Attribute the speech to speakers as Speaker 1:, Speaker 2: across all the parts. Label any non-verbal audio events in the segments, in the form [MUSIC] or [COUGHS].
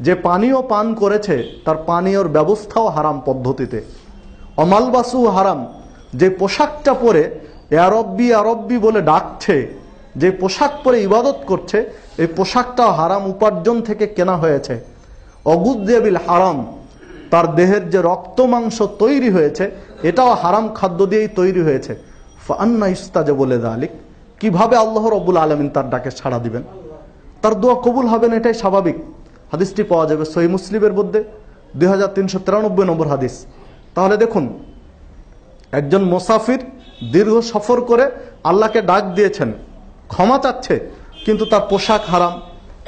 Speaker 1: যে পানীয় পান করেছে, তার পানীয়র ব্যবস্থাও হারাম পদ্ধতিতে। অমালবাসু হারাম। যে পোশাকটা পরে আরব্বি আরব্বি বলে ডাকছে, যে পোশাক পরে ইবাদত করছে এই পোশাকটাও হারাম উপার্জন থেকে কেনা হয়েছে। অগুদ্দেবিল হারাম। তার দেহের যে রক্ত মাংস তৈরি হয়েছে, এটাও হারাম খাদ্য দিয়েই তৈরি হয়েছে। ফান্না ইস্তাজে বলে দালিক। কীভাবে আল্লাহ রব্বুল আলমিন তার ডাকে ছাড়া দিবেন? তার দোয়া কবুল হবেন এটাই স্বাভাবিক। হাদিসটি পাওয়া যাবে সহি মুসলিমের মধ্যে দুই নম্বর হাদিস। তাহলে দেখুন, একজন মোসাফির দীর্ঘ সফর করে আল্লাহকে ডাক দিয়েছেন, ক্ষমা চাচ্ছে, কিন্তু তার পোশাক হারাম,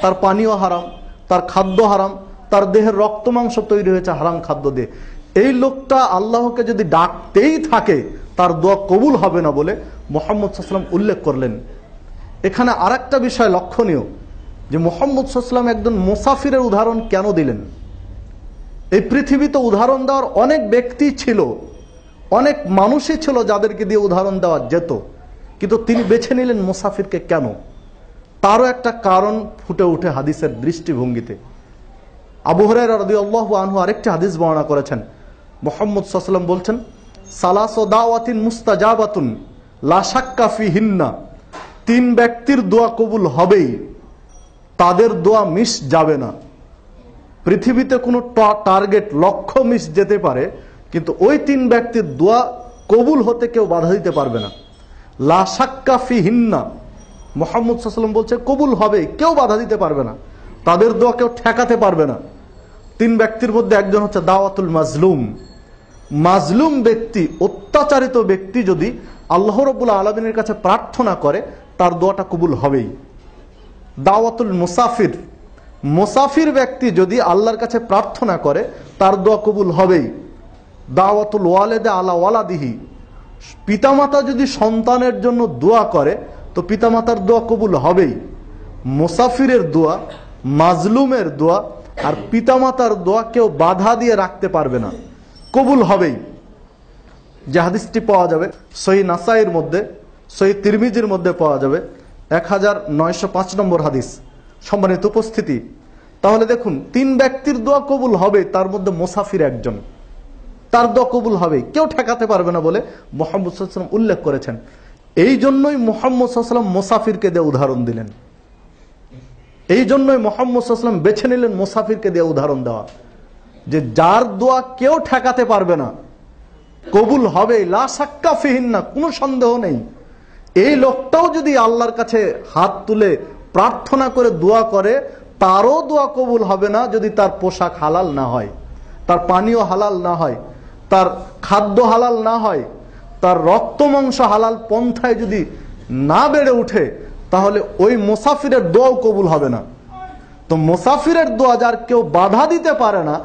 Speaker 1: তার পানীয় হারাম, তার খাদ্য হারাম, তার দেহের রক্ত মাংস তৈরি হয়েছে হারাম খাদ্য দিয়ে। এই লোকটা আল্লাহকে যদি ডাকতেই থাকে, তার দোয়া কবুল হবে না বলে মোহাম্মদ সাল্লাম উল্লেখ করলেন। এখানে আর বিষয় লক্ষণীয়। যে মোহাম্মদ সাল্লাম একজন মুসাফিরের উদাহরণ কেন দিলেন? এই পৃথিবীতে উদাহরণ দেওয়ার অনেক ব্যক্তি ছিল, অনেক মানুষই ছিল যাদেরকে দিয়ে উদাহরণ দেওয়া যেত, কিন্তু তিনি বেছে নিলেন মুসাফিরকে কেন? তারও একটা কারণ ফুটে উঠে হাদিসের দৃষ্টিভঙ্গিতে। আবু হরাই আনহু আরেকটি হাদিস বর্ণনা করেছেন। মোহাম্মদ সাল্লাম বলছেন, সালাস দাওয়াতিন মুস্তাজাবাতুন লাশাক্কাফি হিন্না তিন ব্যক্তির দোয়া কবুল হবেই। তাদের দোয়া মিস যাবে না। পৃথিবীতে কোনো টার্গেট লক্ষ্য মিস যেতে পারে, কিন্তু ওই তিন ব্যক্তির দোয়া কবুল হতে কেউ বাধা দিতে পারবে না। লাশাক্কাফি হিন্না মোহাম্মদ সাল্লাম বলছে, কবুল হবে, কেউ বাধা দিতে পারবে না। তাদের দোয়া কেউ ঠেকাতে পারবে না। তিন ব্যক্তির মধ্যে একজন হচ্ছে দাওয়াতুল মাজলুম। মাজলুম ব্যক্তি, অত্যাচারিত ব্যক্তি যদি আল্লাহ রবুল্লা আলমিনের কাছে প্রার্থনা করে, তার দোয়াটা কবুল হবেই। দাওয়াতুল মুসাফির। মুসাফির ব্যক্তি যদি আল্লাহর কাছে প্রার্থনা করে, তার দোয়া কবুল হবেই। দাওয়াতুল ওয়ালেদে আলা ওয়ালাদিহি। পিতামাতা যদি সন্তানের জন্য দোয়া করে, তো পিতামাতার দোয়া কবুল হবেই। মুসাফিরের দোয়া, মাজলুমের দোয়া, আর পিতামাতার দোয়া কেউ বাধা দিয়ে রাখতে পারবে না। কবুল হবেই। যে হাদিসটি পাওয়া যাবে, সহি নাসাইয়ের মধ্যে, সহি তিরমিজির মধ্যে পাওয়া যাবে। এক হাজার নয়শো পাঁচ নম্বর হাদিস। সম্মানিত উপস্থিতি, তাহলে দেখুন, তিন ব্যক্তির দোয়া কবুল হবে, তার মধ্যে মোসাফির একজন। তার দোয়া কবুল হবে, কেউ ঠেকাতে পারবে না বলে মোহাম্মদ উল্লেখ করেছেন। এই জন্যই মোহাম্মদ সাল্লাম মোসাফিরকে দিয়ে উদাহরণ দিলেন। এই জন্যই মোহাম্মদ বেছে নিলেন মোসাফিরকে দিয়ে উদাহরণ দেওয়া। যে যার দোয়া কেউ ঠেকাতে পারবে না, কবুল হবে লাসাক্কা ফিহিন না কোনো সন্দেহ নেই। এই লোকটাও যদি আল্লাহর কাছে হাত তুলে প্রার্থনা করে দোয়া করে, তারও দোয়া কবুল হবে না যদি তার পোশাক হালাল না হয়, তার পানীয় হালাল না হয়, তার খাদ্য হালাল না হয়, তার রক্ত মাংস হালাল পন্থায় যদি না বেড়ে উঠে, তাহলে ওই মোসাফিরের দোয়াও কবুল হবে না। তো মোসাফিরের দোয়া যার কেউ বাধা দিতে পারে না,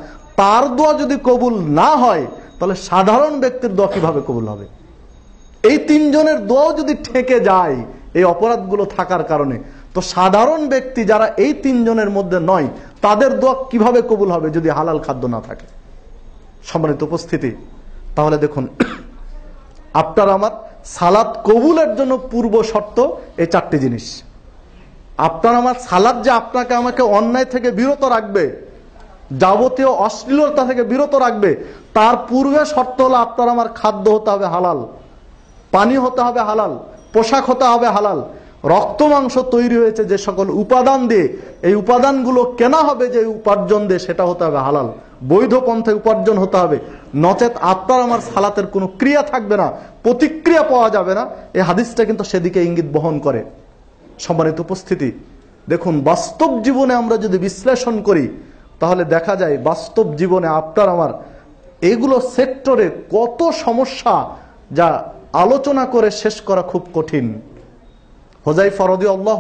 Speaker 1: তার দোয়া যদি কবুল না হয়, তাহলে সাধারণ ব্যক্তির দোয়া কীভাবে কবুল হবে? এই তিনজনের দোয়াও যদি ঠেকে যায়, এই অপরাধগুলো থাকার কারণে, তো সাধারণ ব্যক্তি যারা এই তিনজনের মধ্যে নয়, তাদের দোয়া কীভাবে কবুল হবে যদি হালাল খাদ্য না থাকে? সম্মানিত উপস্থিতি, তাহলে দেখুন, [COUGHS] আপনার আমার সালাদ কবুলের জন্য পূর্ব শর্ত এই চারটি জিনিস। আপনার আমার সালাদ যে আপনাকে আমাকে অন্যায় থেকে বিরত রাখবে, যাবতীয় অশ্লীলতা থেকে বিরত রাখবে, তার পূর্বে শর্ত হলো আপনার আমার খাদ্য হতে হবে হালাল। পানি হতে হবে হালাল, পোশাক হতে হবে হালাল, রক্ত মাংস তৈরি হয়েছে যে সকল উপাদান দিয়ে, এই উপাদানগুলো কেনা হবে যে উপার্জন দিয়ে সেটা হতে হবে হালাল। বৈধ পন্থায় উপার্জন হতে হবে। নচেত আপনার আমার সালাতের কোনো ক্রিয়া থাকবে না, প্রতিক্রিয়া পাওয়া যাবে না। এই হাদিসটা কিন্তু সেদিকে ইঙ্গিত বহন করে। সম্মানিত উপস্থিতি, দেখুন, বাস্তব জীবনে আমরা যদি বিশ্লেষণ করি, তাহলে দেখা যায় বাস্তব জীবনে আপনার আমার এগুলো সেক্টরে কত সমস্যা যা আলোচনা করে শেষ করা খুব কঠিন। হোজাই ফরদি আল্লাহ